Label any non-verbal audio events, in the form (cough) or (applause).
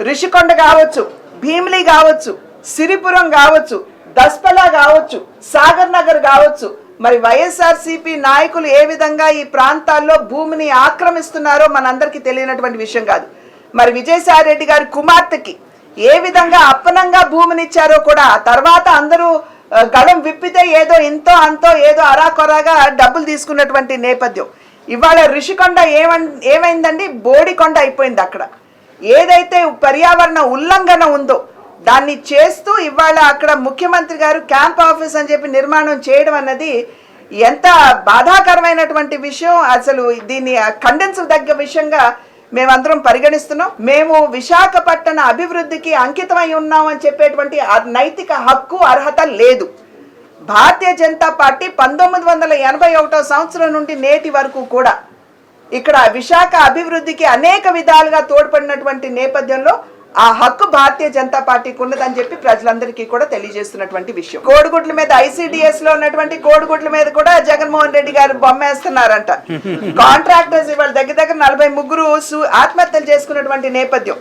రిషికొండ కావచ్చు భీమిలి కావచ్చు సిరిపురం కావచ్చు దస్పలా కావచ్చు సాగర్ నగర్ కావచ్చు. మరి వైఎస్ఆర్సీపీ నాయకులు ఏ విధంగా ఈ ప్రాంతాల్లో భూమిని ఆక్రమిస్తున్నారో మనందరికీ తెలియనటువంటి విషయం కాదు. మరి విజయసాయి రెడ్డి గారి కుమార్తెకి ఏ విధంగా అప్పనంగా భూమిని ఇచ్చారో కూడా తర్వాత అందరూ గడం విప్పితే ఏదో ఇంతో అంతో ఏదో అరాకొరాగా డబ్బులు తీసుకున్నటువంటి నేపథ్యం. ఇవాళ రిషికొండ ఏమన్ ఏమైందండి? బోడికొండ అయిపోయింది అక్కడ. ఏదైతే పర్యావరణ ఉల్లంఘన ఉందో దాన్ని చేస్తూ ఇవాళ అక్కడ ముఖ్యమంత్రి గారు క్యాంప్ ఆఫీస్ అని చెప్పి నిర్మాణం చేయడం అన్నది ఎంత బాధాకరమైనటువంటి విషయం. అసలు దీన్ని ఖండించదగ్గ విషయంగా మేమందరం పరిగణిస్తున్నాం. మేము విశాఖపట్టణ అభివృద్ధికి అంకితమై ఉన్నాం అని చెప్పేటువంటి ఆ నైతిక హక్కు అర్హత లేదు. భారతీయ జనతా పార్టీ పంతొమ్మిది వందల ఎనభై ఒకటో సంవత్సరం నుండి నేటి వరకు కూడా ఇక్కడ విశాఖ అభివృద్ధికి అనేక విధాలుగా తోడ్పడినటువంటి నేపథ్యంలో ఆ హక్కు భారతీయ జనతా పార్టీకి ఉన్నదని చెప్పి ప్రజలందరికీ కూడా తెలియజేస్తున్నటువంటి విషయం. కోడిగుడ్ల మీద ఐసిడిఎస్లో ఉన్నటువంటి కోడిగుడ్ల మీద కూడా జగన్మోహన్ రెడ్డి గారు బొమ్మేస్తున్నారంట. (laughs) కాంట్రాక్టర్స్ ఇవాళ దగ్గర దగ్గర నలభై ముగ్గురు ఆత్మహత్యలు చేసుకున్నటువంటి నేపథ్యం.